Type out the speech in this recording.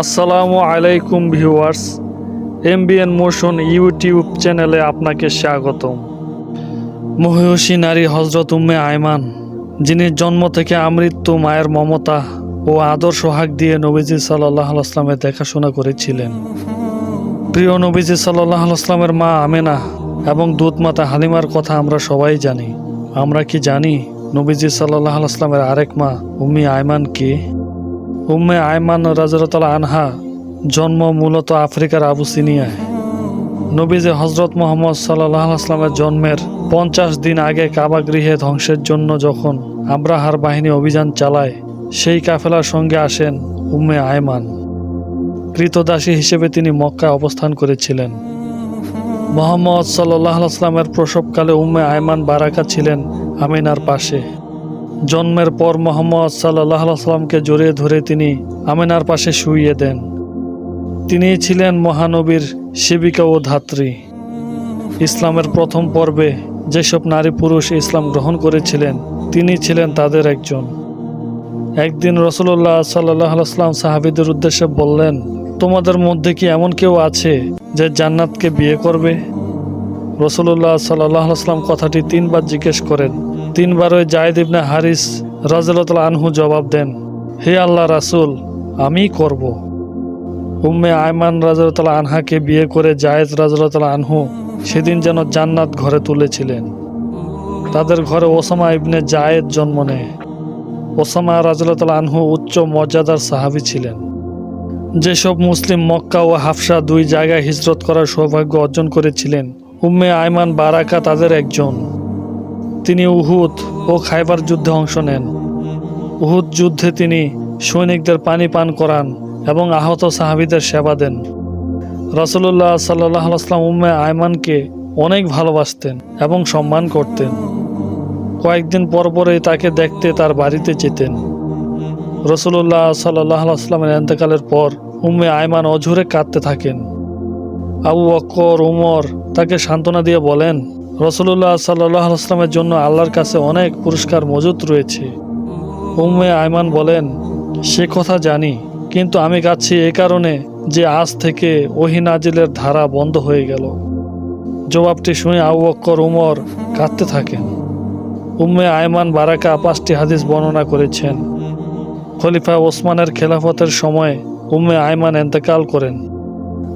আসসালামু আলাইকুম viewers, MBN motion YouTube চ্যানেলে আপনাকে স্বাগতম। মহিষী নারী হজরত উম্মে আয়মান, যিনি জন্ম থেকে আমৃত্যু, মায়ের মমতা ও আদর সোহাগ দিয়ে নবীজি সাল্লাহ আসলামের দেখাশোনা করেছিলেন। প্রিয় নবীজি সাল্লাহ আসলামের মা আমেনা এবং দুধমাতা হালিমার কথা আমরা সবাই জানি। আমরা কি জানি নবীজি সাল্লাহ আসলামের আরেক মা উম্মি আয়মান কে? উম্মে আয়মান রাজরতলা আনহা জন্ম মূলত আফ্রিকার আবুসিনিয়ায় নবীজে হজরত মোহাম্মদ সাল্লাহ জন্মের পঞ্চাশ দিন আগে কাবা গৃহে ধ্বংসের জন্য যখন আব্রাহার বাহিনী অভিযান চালায়, সেই কাফেলার সঙ্গে আসেন উম্মে আয়মান। কৃতদাসী হিসেবে তিনি মক্কায় অবস্থান করেছিলেন। মোহাম্মদ সাল্লাহ আসলামের প্রসবকালে উম্মে আয়মান বারাকা ছিলেন আমিনার পাশে। জন্মের পর মোহাম্মদ সাল্লাহ সাল্লামকে জড়িয়ে ধরে তিনি আমিনার পাশে শুইয়ে দেন। তিনি ছিলেন মহানবীর সেবিকা ও ধাত্রী। ইসলামের প্রথম পর্বে যেসব নারী পুরুষ ইসলাম গ্রহণ করেছিলেন, তিনি ছিলেন তাদের একজন। একদিন রসুল্লাহ সাল্লাহ সাল্লাম সাহাবিদের উদ্দেশ্যে বললেন, তোমাদের মধ্যে কি এমন কেউ আছে যে জান্নাতকে বিয়ে করবে? রসুল্লাহ সাল্লাহ সাল্লাম কথাটি তিনবার জিজ্ঞেস করেন। তিনবার ওই জায়দ ইবনে হারিস রাজলতাল আনহু জবাব দেন, হে আল্লাহ রাসুল, আমি করব। উম্মে আয়মান রাজরতাল আনহাকে বিয়ে করে জায়েদ রাজরতাল আনহু সেদিন যেন জান্নাত ঘরে তুলেছিলেন। তাদের ঘরে ওসামা ইবনে জায়েদ জন্ম নেয়। ওসামা রাজরতাল আনহু উচ্চ মর্যাদার সাহাবী ছিলেন। যেসব মুসলিম মক্কা ও হাফসা দুই জায়গায় হিজরত করার সৌভাগ্য অর্জন করেছিলেন, উম্মে আয়মান বারাকা তাদের একজন। তিনি উহুদ ও খাইবার যুদ্ধে অংশ নেন। উহুদ যুদ্ধে তিনি সৈনিকদের পানি পান করান এবং আহত সাহাবিদের সেবা দেন। রসুল্লাহ সাল্লাহ উম্মে আয়মানকে অনেক ভালোবাসতেন এবং সম্মান করতেন। কয়েকদিন পর পরেই তাকে দেখতে তার বাড়িতে যেতেন। রসুল্লাহ সাল্লাহ আসলামের এন্তেকালের পর উম্মে আয়মান অঝুরে কাঁদতে থাকেন। আবু বক্কর, উমর তাকে সান্ত্বনা দিয়ে বলেন রসুল্লাহ সাল্লাহ জন্য আল্লাহর কাছে অনেক পুরস্কার মজুত রয়েছে। উম্মে আয়মান বলেন, সে কথা জানি, কিন্তু আমি গাচ্ছি এ কারণে যে আজ থেকে ওহি নাজিলের ধারা বন্ধ হয়ে গেল। জবাবটি শুনে আবু উমর কাঁদতে থাকেন। উম্মে আয়মান বারাকা পাঁচটি হাদিস বর্ণনা করেছেন। খলিফা ওসমানের খেলাফতের সময় উম্মে আয়মান এন্তেকাল করেন।